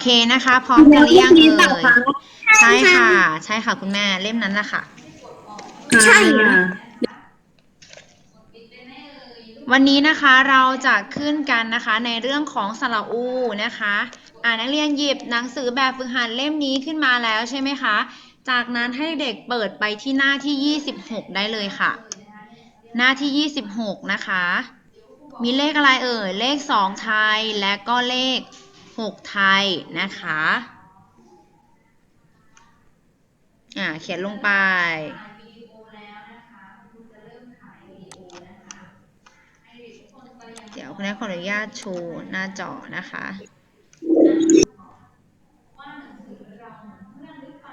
เคนะคะ พร้อมกันหรือยังนี้เอ่ต่อยคะใช่ค่ะ ใช่ค่ะคุณแม่เล่มนั้นแหละค่ะ ใช่เหรอวันนี้นะคะเราจะขึ้นกันนะคะในเรื่องของสระอูนะคะ อ่านักเรียนหยิบหนังสือแบบฝึกหัดเล่มนี้ขึ้นมาแล้วใช่ไหมคะ จากนั้นให้เด็กเปิดไปที่หน้าที่ 26 ได้เลยค่ะ หน้าที่ 26 นะคะ มีเลขอะไรเอ่ย เลข 2 ไทยและก็เลข 6 ไทยนะคะอ่าเขียนลงไปเดี๋ยวคุณแม่ขออนุญาตโชว์หน้าจอนะคะ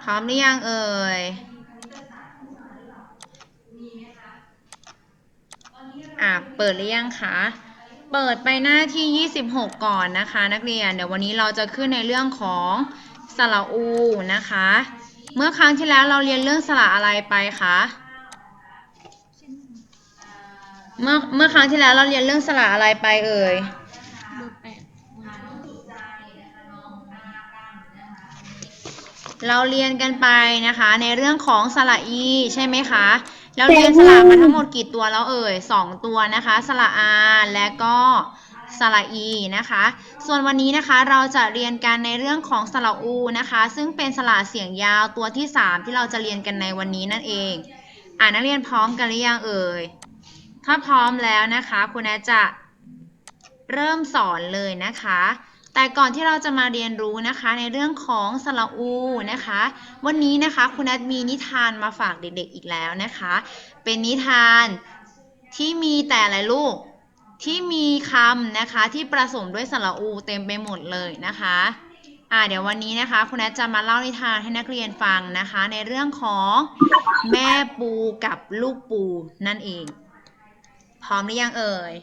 พร้อมหรือยังเอ่ยอะเปิดหรือยังคะ เปิดไปหน้าที่ 26 ก่อนนะคะ นักเรียน เดี๋ยววันนี้เราจะขึ้นในเรื่องของสระอูนะคะ เมื่อครั้งที่แล้วเราเรียนเรื่องสระอะไรไปคะเมื่อเมื่อครั้งที่แล้วเราเรียนเรื่องสระอะไรไปเอ่ยเราเรียนกันไปนะคะ ในเรื่องของสระอีใช่ไหมคะ เราเรียนสระมาทั้งหมดกี่ตัวแล้วเอ่ยสองตัวนะคะ สระอาและก็สระอีนะคะ ส่วนวันนี้นะคะเราจะเรียนกันในเรื่องของสระอูนะคะ ซึ่งเป็นสระเสียงยาวตัวที่ 3 ที่เราจะเรียนกันในวันนี้นั่นเอง อ่านักเรียนพร้อมกันหรือยังเอ่ย ถ้าพร้อมแล้วนะคะคุณแอจะเริ่มสอนเลยนะคะ แต่ก่อนที่เราจะมาเรียนรู้นะคะในเรื่องของสระอูนะคะ วันนี้นะคะคุณแอดมีนิทานมาฝากเด็กๆอีกแล้วนะคะ เป็นนิทานที่มีแต่อะไรลูกที่มีคำนะคะที่ประสมด้วยสระอูเต็มไปหมดเลยนะคะอ่าเดี๋ยววันนี้นะคะคุณแอดจะมาเล่านิทานให้นักเรียนฟังนะคะ ในเรื่องของแม่ปูกับลูกปูนั่นเอง พร้อมหรือยังเอ่ย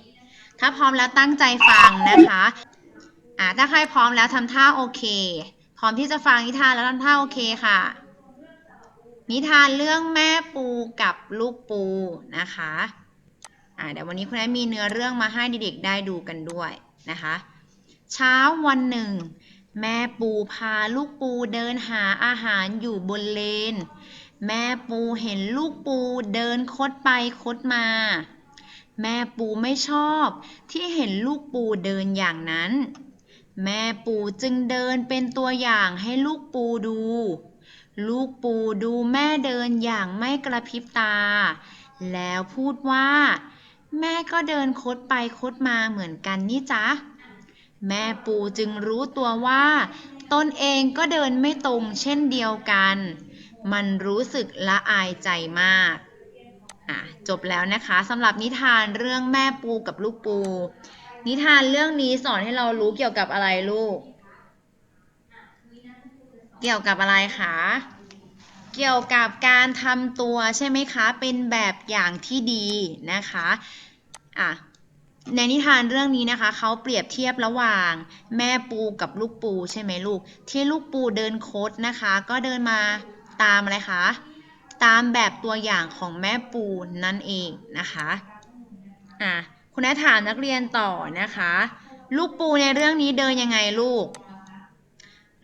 ถ้าพร้อมแล้วตั้งใจฟังนะคะ อ่าถ้าใครพร้อมแล้วทำท่าโอเค พร้อมที่จะฟังนิทานแล้วทำท่าโอเคค่ะ นิทานเรื่องแม่ปูกับลูกปูนะคะอ่าเดี๋ยววันนี้คุณแม่มีเนื้อเรื่องมาให้เด็กๆได้ดูกันด้วยนะคะ เช้าวันหนึ่ง แม่ปูพาลูกปูเดินหาอาหารอยู่บนเลน แม่ปูเห็นลูกปูเดินคดไปคดมา แม่ปูไม่ชอบที่เห็นลูกปูเดินอย่างนั้น แม่ปูจึงเดินเป็นตัวอย่างให้ลูกปูดู ลูกปูดูแม่เดินอย่างไม่กระพริบตา แล้วพูดว่า แม่ก็เดินคดไปคดมาเหมือนกันนี่จ๊ะ แม่ปูจึงรู้ตัวว่า ตนเองก็เดินไม่ตรงเช่นเดียวกัน มันรู้สึกละอายใจมากจบแล้วนะคะสำหรับนิทานเรื่องแม่ปูกับลูกปู นิทานเรื่องนี้สอนให้เรารู้เกี่ยวกับอะไรลูก เกี่ยวกับอะไรคะ เกี่ยวกับการทำตัวใช่ไหมคะ เป็นแบบอย่างที่ดีนะคะ อะ ในนิทานเรื่องนี้นะคะ เขาเปรียบเทียบระหว่าง แม่ปูกับลูกปูใช่ไหมลูก ที่ลูกปูเดินโคดนะคะ ก็เดินมาตามอะไรคะ ตามแบบตัวอย่างของแม่ปูนั่นเองนะคะ อะ คุณแม่ถามนักเรียนต่อนะคะ ลูกปูในเรื่องนี้เดินยังไงลูก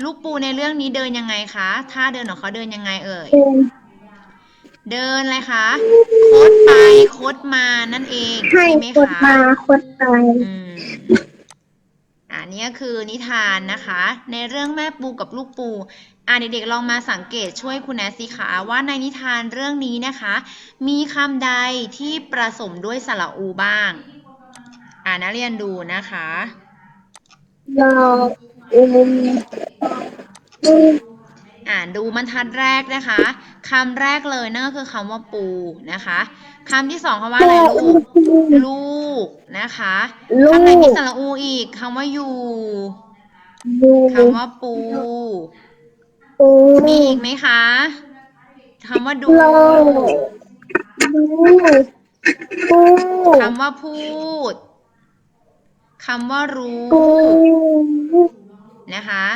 ลูกปูในเรื่องนี้เดินยังไงคะท่าเดินของเขาเดินยังไงเอ่ย เดินอะไรคะคดไปคดมานั่นเองให้ใช่ไหมคดคะมาคดไปอืมอันนี้ก็คือนิทานนะคะ ในเรื่องแม่ปูกับลูกปูอ่าเด็กๆลองมาสังเกตช่วยคุณแอสสิคะว่าในนิทานเรื่องนี้นะคะ มีคำใดที่ประสมด้วยสระอูบ้าง อ่านักเรียนดูนะคะเราอ่านดูบรรทัดแรกนะคะคำแรกเลยนั่นก็คือคำว่าปูนะคะคำที่สองคำว่าอะไรลูกลูกนะคะลูกคำไหนมีสระอูอีกคำว่าอยู่ลูคำว่าปูปู มีอีกไหมคะคำว่าดูดูปูคำว่าพูด คำว่ารู้ นะคะ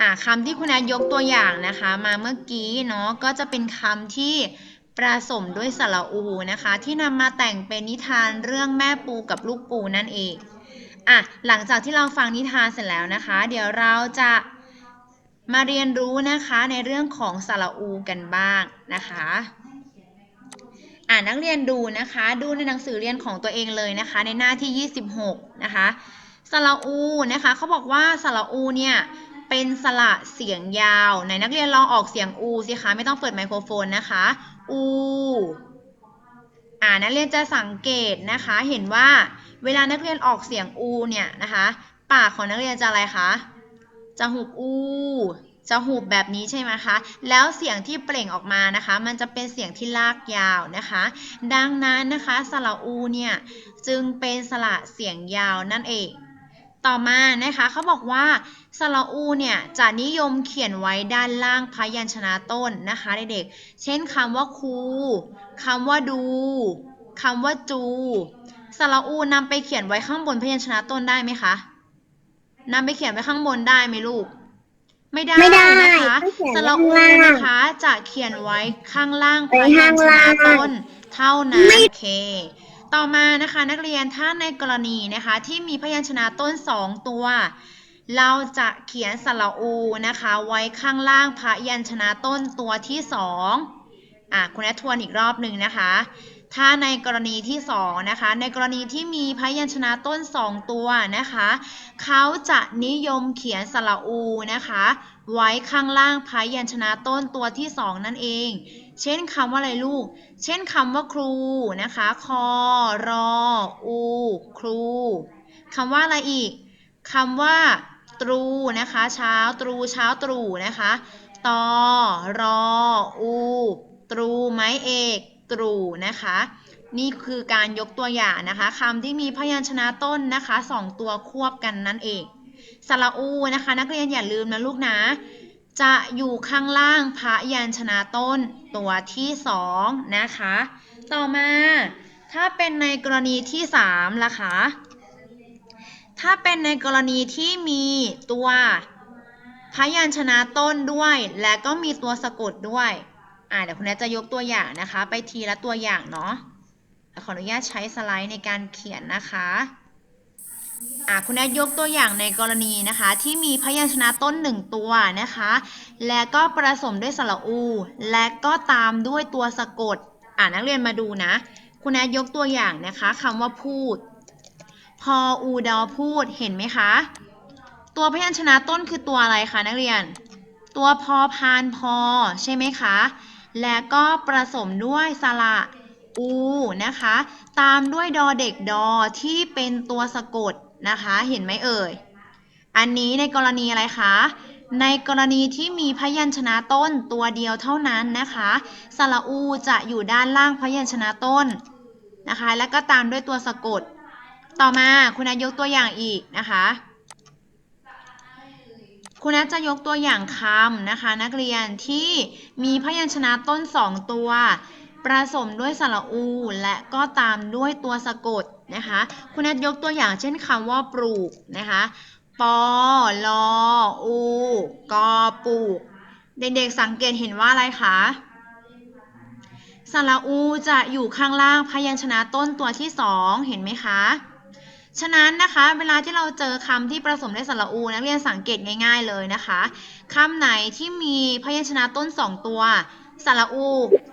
อ่าคำที่คุณนายยกตัวอย่างนะคะ มาเมื่อกี้เนาะก็จะเป็นคำที่ประสมด้วยสระอูนะคะ ที่นำมาแต่งเป็นนิทานเรื่องแม่ปูกับลูกปูนั่นเองอะหลังจากที่เราฟังนิทานเสร็จแล้วนะคะ เดี๋ยวเราจะมาเรียนรู้นะคะในเรื่องของสระอูกันบ้างนะคะ อ่านักเรียนดูนะคะ ดูในหนังสือเรียนของตัวเองเลยนะคะ ในหน้าที่ 26 นะคะสระอูนะคะเขาบอกว่าสระอูเนี่ยเป็นสระเสียงยาวไหนนักเรียนลองออกเสียงอูสิคะไม่ต้องเปิดไมโครโฟนนะคะอูอ่านักเรียนจะสังเกตนะคะเห็นว่าเวลานักเรียนออกเสียงอูเนี่ยนะคะ ปากของนักเรียนจะอะไรคะจะหุบอู จะหูบแบบนี้ใช่ไหมคะ แล้วเสียงที่เปล่งออกมานะคะ มันจะเป็นเสียงที่ลากยาวนะคะ ดังนั้นนะคะสระอูเนี่ยจึงเป็นสระเสียงยาวนั่นเอง ต่อมานะคะเขาบอกว่าสระอูเนี่ยจะนิยมเขียนไว้ด้านล่างพยัญชนะต้นนะคะเด็กๆ เช่นคำว่าคูคำว่าดูคำว่าจูสระอูนำไปเขียนไว้ข้างบนพยัญชนะต้นได้ไหมคะนำไปเขียนไว้ข้างบนได้ไหมลูก ไม่ได้ไม่ได้นะคะต้องเขียนสระอูข้างล่างนะคะ จะเขียนไว้ข้างล่างพไว้ยัญชข้างนะล่างต้น เท่านั้นโอเค ต่อมานะคะนักเรียนถ้าในกรณีนะคะที่มีพยัญชนะต้นสองตัว เราจะเขียนสระอูนะคะ ไว้ข้างล่างพยัญชนะต้นตัวที่สองอะคุณแอททวนอีกรอบหนึ่งนะคะ ถ้าในกรณีที่สองนะคะ ในกรณีที่มีพยัญชนะต้นสองตัวนะคะ เขาจะนิยมเขียนสระอูนะคะ ไว้ข้างล่างพยัญชนะต้นตัวที่สองนั่นเอง เช่นคำว่าอะไรลูก เช่นคำว่าครูนะคะ คอ รอ อู ครู คำว่าอะไรอีก คำว่าตรูนะคะ เช้าตรู เช้าตรูนะคะ ตอ รอ อู ตรู ไม้เอก ตรูนะคะ นี่คือการยกตัวอย่างนะคะคำที่มีพยัญชนะต้นนะคะสองตัวควบกันนั่นเองสระอูนะคะ นักเรียนอย่าลืมนะลูกนะ จะอยู่ข้างล่างพยัญชนะต้นตัวที่สองนะคะ ต่อมาถ้าเป็นในกรณีที่สามล่ะคะถ้าเป็นในกรณีที่มีตัวพยัญชนะต้นด้วย และก็มีตัวสะกดด้วย อ่าเดี๋ยวคุณแนทจะยกตัวอย่างนะคะ ไปทีละตัวอย่างเนาะขออนุญาตใช้สไลด์ในการเขียนนะคะอะคุณแอดยกตัวอย่างในกรณีนะคะ ที่มีพยัญชนะต้นหนึ่งตัวนะคะ และก็ผสมด้วยสระอู และก็ตามด้วยตัวสะกด อ่านักเรียนมาดูนะ คุณแอดยกตัวอย่างนะคะคำว่าพูด พออูดอพูดเห็นไหมคะ ตัวพยัญชนะต้นคือตัวอะไรคะนักเรียน ตัวพอพานพอใช่ไหมคะ และก็ผสมด้วยสระอูนะคะ ตามด้วยดอเด็กดอที่เป็นตัวสะกดนะคะ เห็นไหมเอ่ย อันนี้ในกรณีอะไรคะ ในกรณีที่มีพยัญชนะต้นตัวเดียวเท่านั้นนะคะสระอูจะอยู่ด้านล่างพยัญชนะต้นนะคะ แล้วก็ตามด้วยตัวสะกด ต่อมาคุณนายยกตัวอย่างอีกนะคะ คุณนัทจะยกตัวอย่างคำนะคะ นักเรียนที่มีพยัญชนะต้นสองตัวผสมด้วยสระอู และก็ตามด้วยตัวสะกดนะคะคุณนัทยกตัวอย่างเช่นคำว่าปลูกนะคะปอลออูกอปลูก เด็กๆสังเกตเห็นว่าอะไรคะสระอูจะอยู่ข้างล่างพยัญชนะต้นตัวที่สองเห็นไหมคะ ฉะนั้นนะคะ เวลาที่เราเจอคำที่ผสมด้วยสระอูนักเรียนสังเกตง่าย ๆเลยนะคะคำไหนที่มีพยัญชนะต้นสองตัวสระอู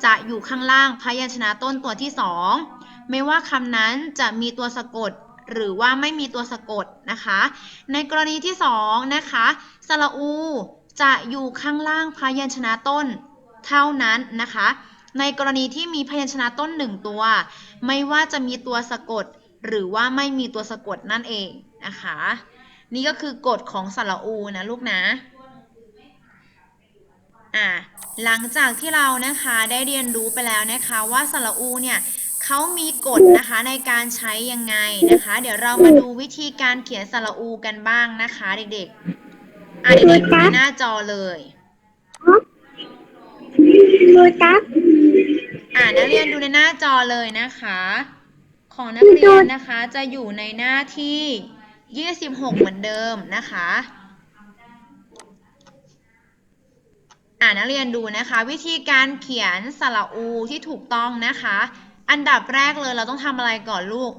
จะอยู่ข้างล่างพยัญชนะต้นตัวที่สองไม่ว่าคำนั้นจะมีตัวสะกดหรือว่าไม่มีตัวสะกดนะคะ ในกรณีที่สองนะคะสระอูจะอยู่ข้างล่างพยัญชนะต้นเท่านั้นนะคะ ในกรณีที่มีพยัญชนะต้นหนึ่งตัว ไม่ว่าจะมีตัวสะกด หรือว่าไม่มีตัวสะกดนั่นเองนะคะ นี่ก็คือกฎของสระอูนะลูกนะอ่าหลังจากที่เรานะคะได้เรียนรู้ไปแล้วนะคะว่าสระอูเนี่ยเขามีกฎนะคะในการใช้ยังไงนะคะ เดี๋ยวเรามาดูวิธีการเขียนสระอูกันบ้างนะคะเด็กๆอ่าเด็กๆดูในหน้าจอเลยดูจักอ่านักเรียนดูในหน้าจอเลยนะคะ ของนักเรียนนะคะจะอยู่ในหน้าที่ 26 เหมือนเดิมนะคะอ่านักเรียนดูนะคะ วิธีการเขียนสระอูที่ถูกต้องนะคะ อันดับแรกเลยเราต้องทำอะไรก่อนลูก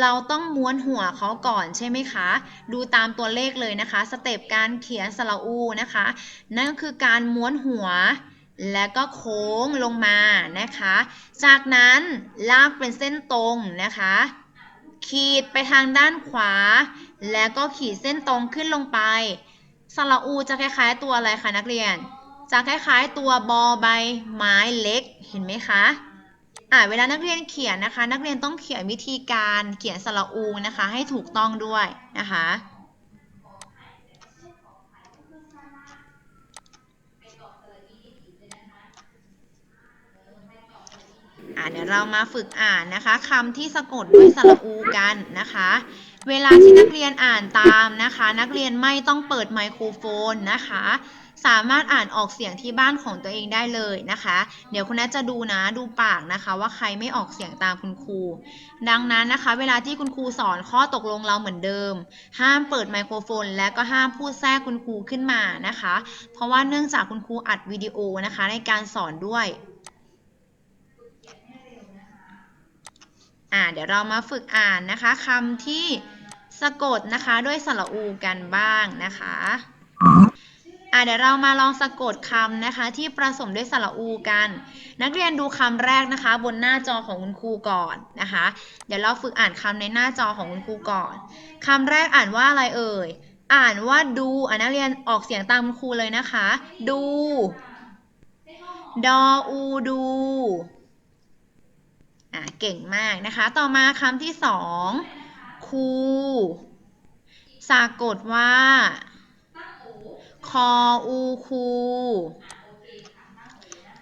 เราต้องม้วนหัวเขาก่อนใช่ไหมคะ ดูตามตัวเลขเลยนะคะ สเต็ปการเขียนสระอูนะคะ นั่นก็คือการม้วนหัว แล้วก็โค้งลงมานะคะ จากนั้นลากเป็นเส้นตรงนะคะ ขีดไปทางด้านขวา แล้วก็ขีดเส้นตรงขึ้นลงไปสระอูจะคล้ายๆตัวอะไรคะนักเรียน จะคล้ายๆตัวบอใบไม้เล็กเห็นไหมคะอ่าเวลานักเรียนเขียนนะคะ นักเรียนต้องเขียนวิธีการเขียนสระอูนะคะ ให้ถูกต้องด้วยนะคะ อ่าเดี๋ยวเรามาฝึกอ่านนะคะคำที่สะกดด้วยสระอูกันนะคะ เวลาที่นักเรียนอ่านตามนะคะ นักเรียนไม่ต้องเปิดไมโครโฟนนะคะ สามารถอ่านออกเสียงที่บ้านของตัวเองได้เลยนะคะ เดี๋ยวคุณนัทจะดูนะดูปากนะคะ ว่าใครไม่ออกเสียงตามคุณครู ดังนั้นนะคะ เวลาที่คุณครูสอนข้อตกลงเราเหมือนเดิม ห้ามเปิดไมโครโฟน และก็ห้ามพูดแทรกคุณครูขึ้นมานะคะ เพราะว่าเนื่องจากคุณครูอัดวิดีโอนะคะในการสอนด้วย อ่าเดี๋ยวเรามาฝึกอ่านนะคะคำที่สะกดนะคะด้วยสระอูกันบ้างนะคะอ่าเดี๋ยวเรามาลองสะกดคำนะคะ ที่ประสมด้วยสระอูกัน นักเรียนดูคำแรกนะคะ บนหน้าจอของคุณครูก่อนนะคะ เดี๋ยวเราฝึกอ่านคำในหน้าจอของคุณครูก่อนคำแรกอ่านว่าอะไรเอ่ย อ่านว่าดูอ่านักเรียนออกเสียงตามคุณครูเลยนะคะ ดู ดออูดู อ่าเก่งมากนะคะ ต่อมาคำที่สองคูสะกดว่าคออูคู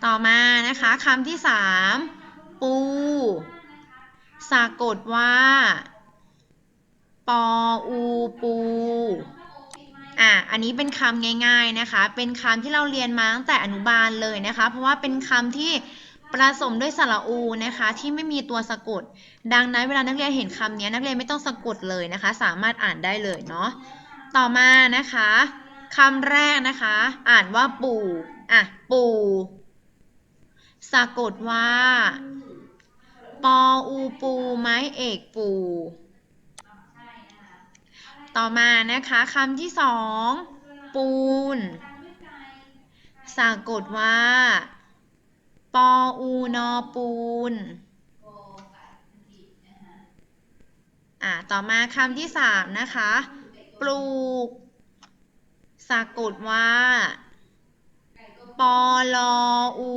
ต่อมานะคะคำที่สามปูสะกดว่าปออูปูอะอันนี้เป็นคำง่าย ๆนะคะ เป็นคำที่เราเรียนมาตั้งแต่อนุบาลเลยนะคะ เพราะว่าเป็นคำที่ ประสมด้วยสระอูนะคะที่ไม่มีตัวสะกด ดังนั้นเวลานักเรียนเห็นคำนี้นักเรียนไม่ต้องสะกดเลยนะคะ สามารถอ่านได้เลยเนาะต่อมานะคะคำแรกนะคะ อ่านว่าปู่อะปู่สะกดว่าปออูปูไม้เอกปู่ต่อมานะคะคำที่สองปูน สะกดว่า ปออูนอปูน อ่าต่อมาคำที่สามนะคะ ปลูก สะกดว่าปอลออู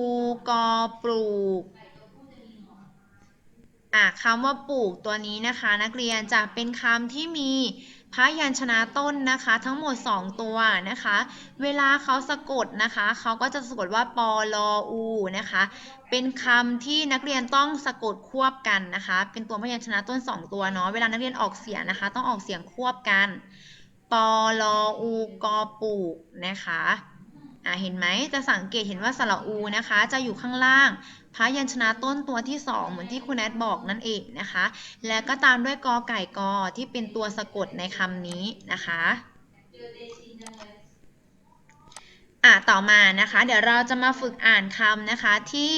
กอปลูก อะคำว่าปลูกตัวนี้นะคะ นักเรียนจะเป็นคำที่มี พยัญชนะต้นนะคะ ทั้งหมด 2 ตัวนะคะ เวลาเขาสะกดนะคะเขาก็จะสะกดว่าปอลออูนะคะ เป็นคำที่นักเรียนต้องสะกดควบกันนะคะ เป็นตัวพยัญชนะต้น 2 ตัวเนาะเวลานักเรียนออกเสียงนะคะ ต้องออกเสียงควบกันปอลออูกอปูกนะคะอะเห็นไหมจะสังเกตเห็นว่าสระอูนะคะ จะอยู่ข้างล่าง พยัญชนะต้นตัวที่ 2 เหมือนที่คุณแอดบอกนั่นเองนะคะ แล้วก็ตามด้วยกอไก่กอที่เป็นตัวสะกดในคำนี้นะคะอะต่อมานะคะ เดี๋ยวเราจะมาฝึกอ่านคำนะคะที่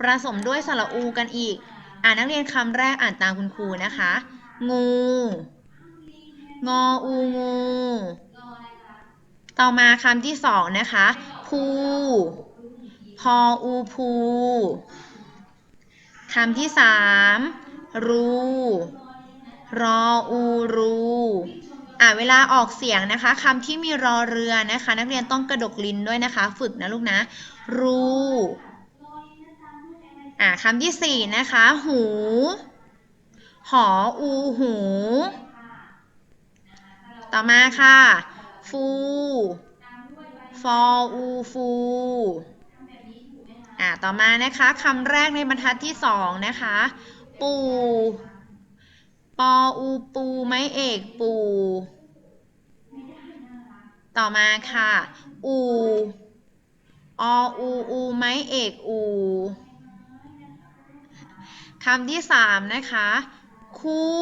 ประสมด้วยสระอูกันอีก อ่านนักเรียนคำแรกอ่านตามคุณครูนะคะ งู งออูงู ต่อมาคำที่สองนะคะภู พออูภูคำที่สามรูรออูรูอะเวลาออกเสียงนะคะคำที่มีรอเรือนะคะ นักเรียนต้องกระดกลิ้นด้วยนะคะ ฝึกนะลูกนะ รูอะคำที่สี่นะคะ หู หออูหู ต่อมาค่ะ ฟู ฟออูฟู อ่าต่อมานะคะคำแรกในบรรทัดที่สองนะคะ ปูปออูปูไม้เอกปู ต่อมาค่ะ อูออูอูไม้เอกอูคำที่สามนะคะ คู่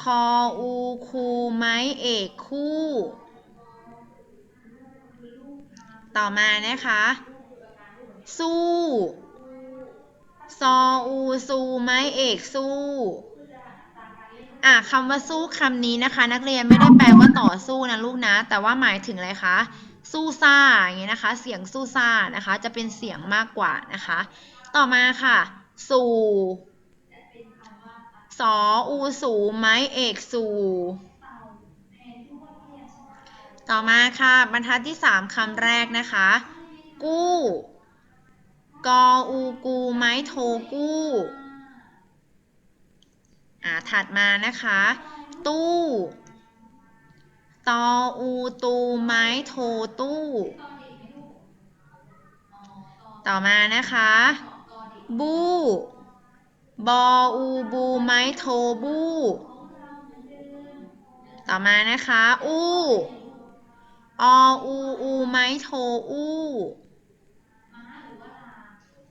คออูคูไม้เอกคู่ ต่อมานะคะ สู้ ซออูซูไม้เอกสู้ อะคำว่าสู้คำนี้นะคะ นักเรียนไม่ได้แปลว่าต่อสู้นะลูกนะ แต่ว่าหมายถึงอะไรคะสู้ซ่าอย่างเงี้ยนะคะ เสียงสู้ซ่านะคะ จะเป็นเสียงมากกว่านะคะ ต่อมาค่ะ สู่สออูสูไม้เอกสู่ต่อมาค่ะ บรรทัดที่สามคำแรกนะคะ กู้ กออูกูไม้โทกู้อ่าถัดมานะคะ ตู้ตออูตูไม้โทตู้ ต่อมานะคะ บูบออูบูไม้โทบู ต่อมานะคะ อู้ออูอูไม้โทอู้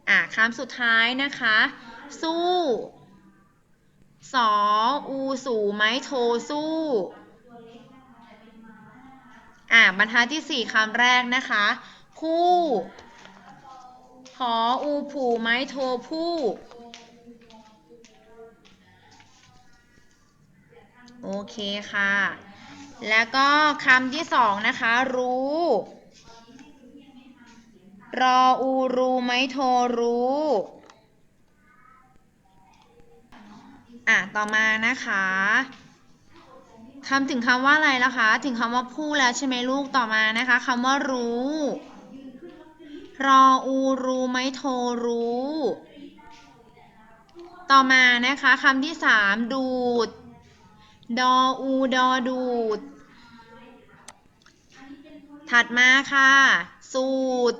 อะคำสุดท้ายนะคะ สู้สออูสู่ไม้โทสู้อะบรรทัดที่สี่คำแรกนะคะคู่หออูผูไม้โทผู้โอเคค่ะ แล้วก็คำที่สองนะคะ รู้ รออูรูไหมโทรู้อะต่อมานะคะคำถึงคำว่าอะไรแล้วคะ ถึงคำว่าผู้แล้วใช่ไหมลูกต่อมานะคะคำว่ารู้ รออูรู้ไม้โทรู้ ต่อมานะคะคำที่สามดูด ดออูดอดูด ถัดมาค่ะ สูตร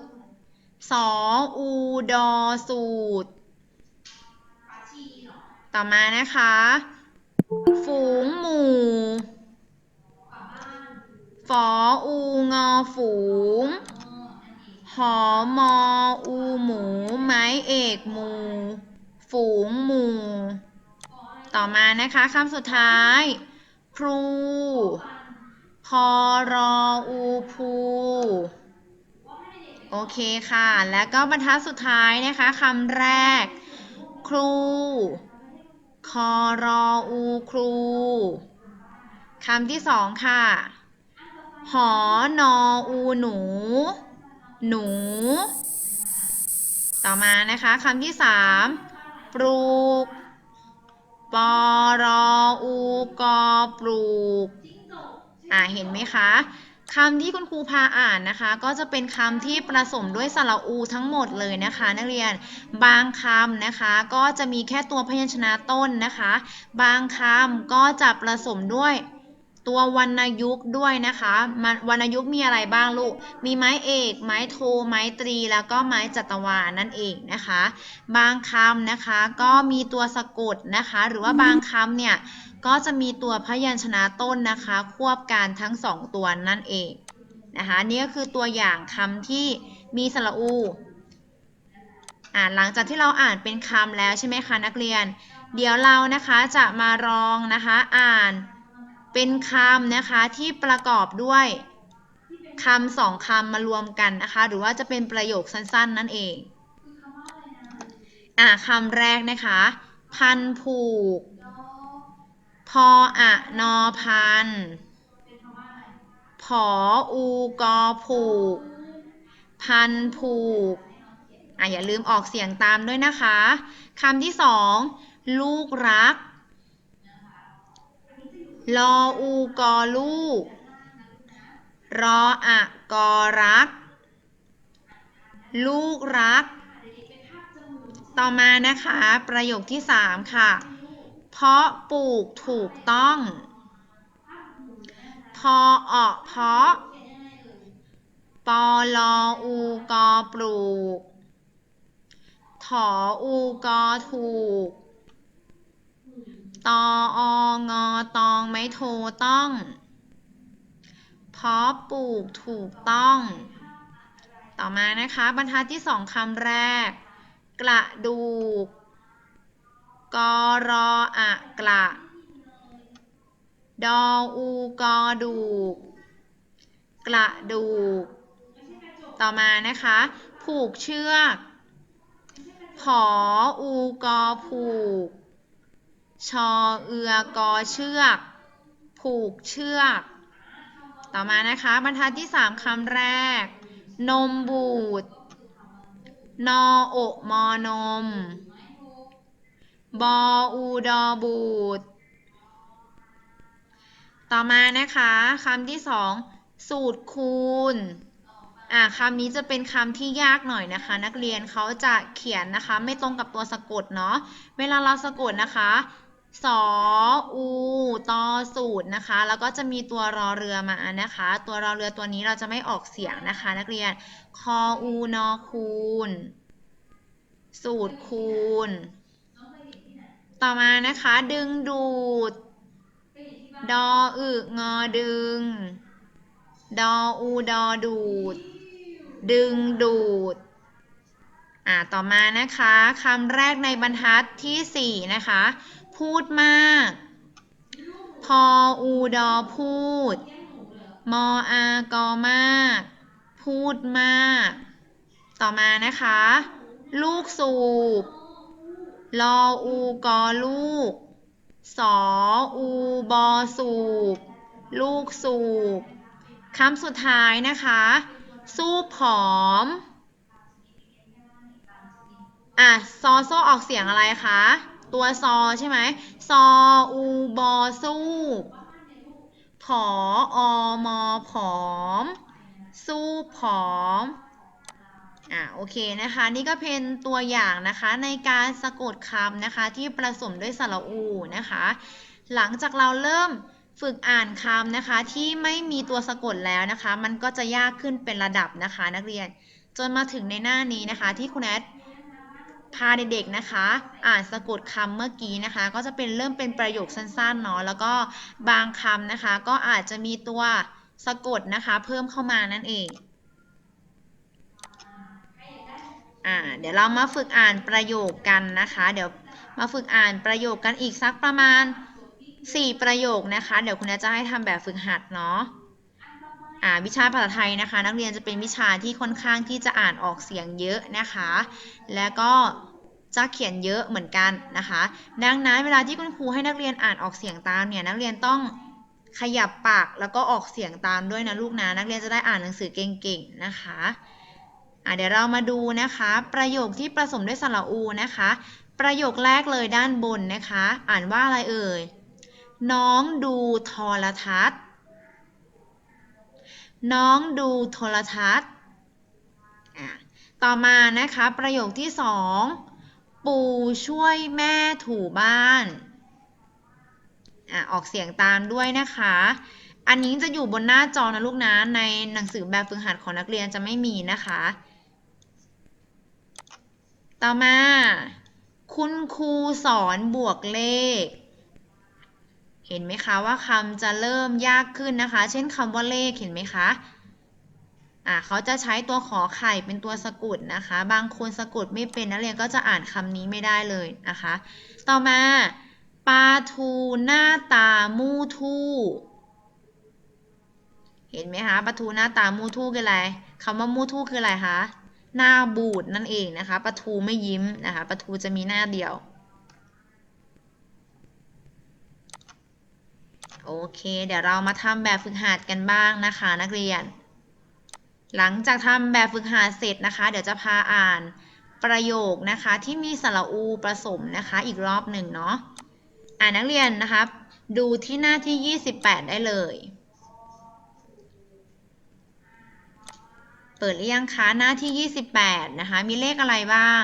สออูดอสูตร ต่อมานะคะ ฝูงหมู่ฝออูงอฝูง หอมออูหมู ไม้เอกหมูฝูงหมู่ ต่อมานะคะคำสุดท้าย ครูพอรออูภู โอเคค่ะ แล้วก็บรรทัดสุดท้ายนะคะคำแรก ครู คอรออูครูคำที่สองค่ะ หอนออูหนู หนู ต่อมานะคะคำที่สามปลูก ปอรออูกอปลูก อ่าเห็นไหมคะ คำที่คุณครูพาอ่านนะคะ ก็จะเป็นคำที่ผสมด้วยสระอูทั้งหมดเลยนะคะ นักเรียนบางคำนะคะ ก็จะมีแค่ตัวพยัญชนะต้นนะคะ บางคำก็จะผสมด้วยตัววรรณยุกต์ด้วยนะคะมันวรรณยุกต์มีอะไรบ้างลูก มีไม้เอก ไม้โท ไม้ตรี แล้วก็ไม้จัตวานั่นเองนะคะ บางคำนะคะก็มีตัวสะกดนะคะ หรือว่าบางคำเนี่ย ก็จะมีตัวพยัญชนะต้นนะคะ ควบกันทั้งสองตัวนั่นเองนะคะนี่ก็คือตัวอย่างคำที่มีสระอูอ่านหลังจากที่เราอ่านเป็นคำแล้วใช่ไหมคะนักเรียน เดี๋ยวเรานะคะจะมาลองนะคะอ่านเป็นคำนะคะที่ประกอบด้วยคำสองคำมารวมกันนะคะ หรือว่าจะเป็นประโยคสั้นๆ นั่นเองอ่าคำแรกนะคะ พันผูก พออะนอพันผออูกอผูก พันผูกอะอย่าลืมออกเสียงตามด้วยนะคะคำที่สองลูกรักลออูกอลูก รออะกอรัก ลูกรัก ต่อมานะคะ ประโยคที่สามค่ะ เพาะปลูกถูกต้อง พอออกเพาะ ปอลออูกอปลูก ถออูกอถูก ตอองอตองไม่โทต้อง เพาะปลูกถูกต้อง ต่อมานะคะ บรรทัดที่สองคำแรก กระดูก กอรออะกระ ดออูกอดูก กระดูก ต่อมานะคะ ผูกเชือก ผออูกอผูก ชอเอือกอเชือก ผูกเชือก ต่อมานะคะ บรรทัดที่3คำแรก นมบูด นอโอะมอนม บออูดอบูดต่อมานะคะคำที่สองสูตรคูณอ่าคำนี้จะเป็นคำที่ยากหน่อยนะคะ นักเรียนเขาจะเขียนนะคะ ไม่ตรงกับตัวสะกดเนาะเวลาเราสะกดนะคะสออูตอสูตรนะคะ แล้วก็จะมีตัวรอเรือมานะคะ ตัวรอเรือตัวนี้เราจะไม่ออกเสียงนะคะ นักเรียนคออูนอคูณ สูตรคูณ ต่อมานะคะ ดึงดูด ดออึงอดึง ดออูดอดูด ดึงดูด อ่า ต่อมานะคะคำแรกในบรรทัดที่ 4 นะคะ พูดมาก พออูดอพูด มออากอมาก พูดมาก ต่อมานะคะ ลูกสูบ ลออูกอลูก สออูบอสูบ ลูกสูบคำสุดท้ายนะคะ สู้ผอม อะ ซอโซออกเสียงอะไรคะ ตัวซอใช่ไหม ซออูบอสู้ผออมอผอม สู้ผอม อะโอเคนะคะนี่ก็เป็นตัวอย่างนะคะในการสะกดคำนะคะที่ผสมด้วยสระอูนะคะ หลังจากเราเริ่มฝึกอ่านคำนะคะที่ไม่มีตัวสะกดแล้วนะคะ มันก็จะยากขึ้นเป็นระดับนะคะ นักเรียนจนมาถึงในหน้านี้นะคะที่คุณแอดพาเด็กๆนะคะ อ่านสะกดคำเมื่อกี้นะคะ ก็จะเป็นเริ่มเป็นประโยคสั้นๆเนาะแล้วก็บางคำนะคะ ก็อาจจะมีตัวสะกดนะคะ เพิ่มเข้ามานั่นเอง อ่าเดี๋ยวเรามาฝึกอ่านประโยคกันนะคะ เดี๋ยวมาฝึกอ่านประโยคกันอีกสักประมาณ 4 ประโยคนะคะ เดี๋ยวคุณแอจะให้ทำแบบฝึกหัดเนาะอ่าวิชาภาษาไทยนะคะ นักเรียนจะเป็นวิชาที่ค่อนข้างที่จะอ่านออกเสียงเยอะนะคะ แล้วก็จะเขียนเยอะเหมือนกันนะคะ ดังนั้นเวลาที่คุณครูให้นักเรียนอ่านออกเสียงตามเนี่ยนักเรียนต้องขยับปากแล้วก็ออกเสียงตามด้วยนะลูกนะนักเรียนจะได้อ่านหนังสือเก่งๆนะคะ เดี๋ยวเรามาดูนะคะ ประโยคที่ผสมด้วยสระอูนะคะ ประโยคแรกเลยด้านบนนะคะ อ่านว่าอะไรเอ่ย น้องดูโทรทัศน์ น้องดูโทรทัศน์ ต่อมานะคะประโยคที่สองปู่ช่วยแม่ถูบ้านอออกเสียงตามด้วยนะคะ อันนี้จะอยู่บนหน้าจอนะลูกนะ ในหนังสือแบบฝึกหัดของนักเรียนจะไม่มีนะคะ ต่อมา คุณครูสอนบวกเลข เห็นไหมคะว่าคำจะเริ่มยากขึ้นนะคะ เช่นคำว่าเลขเห็นไหมคะอ่าเขาจะใช้ตัวขอไข่เป็นตัวสะกดนะคะ บางคนสะกดไม่เป็นนักเรียนก็จะอ่านคำนี้ไม่ได้เลยนะคะ ต่อมาปลาทูหน้าตามูทู่เห็นไหมคะปลาทูหน้าตามูทู่คืออะไรคำว่ามูทู่คืออะไรคะ หน้าบูดนั่นเองนะคะปลาทูไม่ยิ้มนะคะปลาทูจะมีหน้าเดียว โอเค เดี๋ยวเรามาทำแบบฝึกหัดกันบ้างนะคะ นักเรียน หลังจากทำแบบฝึกหัดเสร็จนะคะ เดี๋ยวจะพาอ่านประโยคนะคะที่มีสระอูผสมนะคะ อีกรอบหนึ่งเนาะอ่านนักเรียนนะคะ ดูที่หน้าที่ 28 ได้เลย เปิดหรือยังคะหน้าที่ 28 นะคะ มีเลขอะไรบ้าง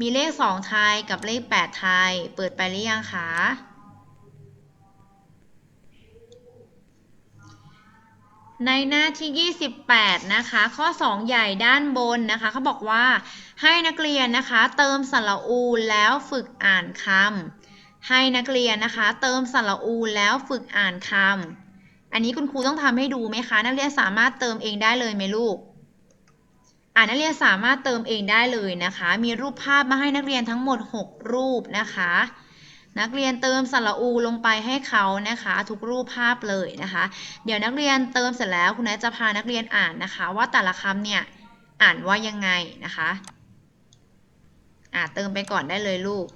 มีเลข 2 ไทยกับเลข 8 ไทย เปิดไปหรือยังคะในหน้าที่ 28 นะคะ ข้อ 2 ใหญ่ด้านบนนะคะเขาบอกว่าให้นักเรียนนะคะ เติมสระอูแล้วฝึกอ่านคำให้นักเรียนนะคะ เติมสระอูแล้วฝึกอ่านคำอันนี้คุณครูต้องทำให้ดูไหมคะ นักเรียนสามารถเติมเองได้เลยไหมลูก อ่านักเรียนสามารถเติมเองได้เลยนะคะ มีรูปภาพมาให้นักเรียนทั้งหมด 6 รูปนะคะ นักเรียนเติมสระอูลงไปให้เขานะคะ ทุกรูปภาพเลยนะคะ เดี๋ยวนักเรียนเติมเสร็จแล้วคุณนายจะพานักเรียนอ่านนะคะ ว่าแต่ละคำเนี่ยอ่านว่ายังไงนะคะ อ่าเติมไปก่อนได้เลยลูก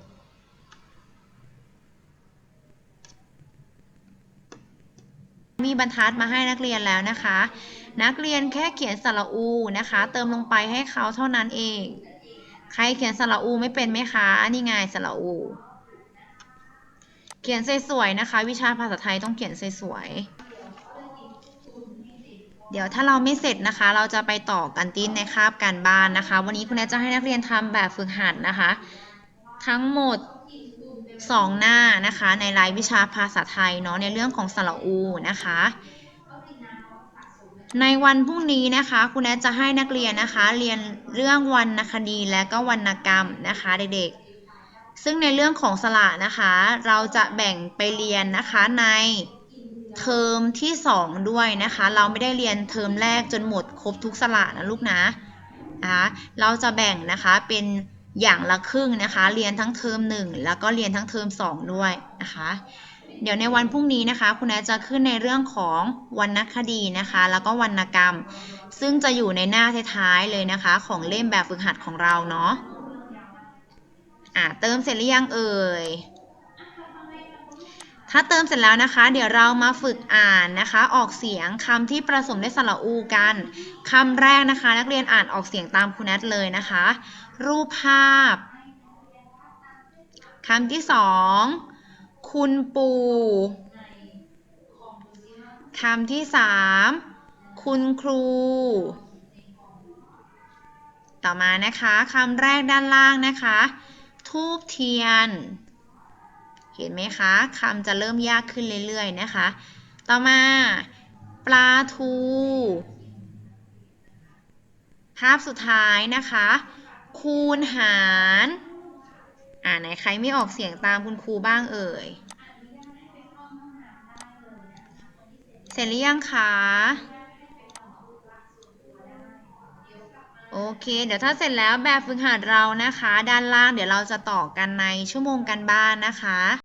มีบรรทัดมาให้นักเรียนแล้วนะคะ นักเรียนแค่เขียนสระอูนะคะ เติมลงไปให้เขาเท่านั้นเอง ใครเขียนสระอูไม่เป็นไหมคะ นี่ไงสระอู เขียนสวยๆนะคะ วิชาภาษาไทยต้องเขียนสวยๆเดี๋ยวถ้าเราไม่เสร็จนะคะ เราจะไปต่อกันตินในคาบการบ้านนะคะ วันนี้คุณแม่จะให้นักเรียนทำแบบฝึกหัดนะคะ ทั้งหมด สองหน้านะคะในรายวิชาภาษาไทยเนาะในเรื่องของสระอูนะคะ ในวันพรุ่งนี้นะคะคุณแอดจะให้นักเรียนนะคะ เรียนเรื่องวรรณคดีและก็วรรณกรรมนะคะเด็กๆ ซึ่งในเรื่องของสระนะคะ เราจะแบ่งไปเรียนนะคะในเทอมที่สองด้วยนะคะ เราไม่ได้เรียนเทอมแรกจนหมดครบทุกสระนะลูกนะนะคะเราจะแบ่งนะคะเป็น อย่างละครึ่งนะคะ เรียนทั้งเทอมหนึ่งแล้วก็เรียนทั้งเทอมสองด้วยนะคะ เดี๋ยวในวันพรุ่งนี้นะคะ คุณแอจะขึ้นในเรื่องของวรรณคดีนะคะ แล้วก็วรรณกรรม ซึ่งจะอยู่ในหน้าท้ายๆเลยนะคะ ของเล่มแบบฝึกหัดของเราเนาะอ่าเติมเสร็จหรือยังเอ่ย ถ้าเติมเสร็จแล้วนะคะ เดี๋ยวเรามาฝึกอ่านนะคะ ออกเสียงคำที่ผสมด้วยสระอูกันคำแรกนะคะ นักเรียนอ่านออกเสียงตามคุณแอดเลยนะคะ รูปภาพคำที่สองคุณปู่คำที่สามคุณครู ต่อมานะคะคำแรกด้านล่างนะคะ ทูบเทียน เห็นไหมคะคำจะเริ่มยากขึ้นเรื่อยๆนะคะ ต่อมา ปลาทู ภาพสุดท้ายนะคะ คูณหารอ่าไหนใครไม่ออกเสียงตามคุณครูบ้างเอ่ย เสร็จหรือยังคะ โอเค เดี๋ยวถ้าเสร็จแล้วแบบฝึกหัดเรานะคะ ด้านล่างเดี๋ยวเราจะต่อกันในชั่วโมงกันบ้านนะคะ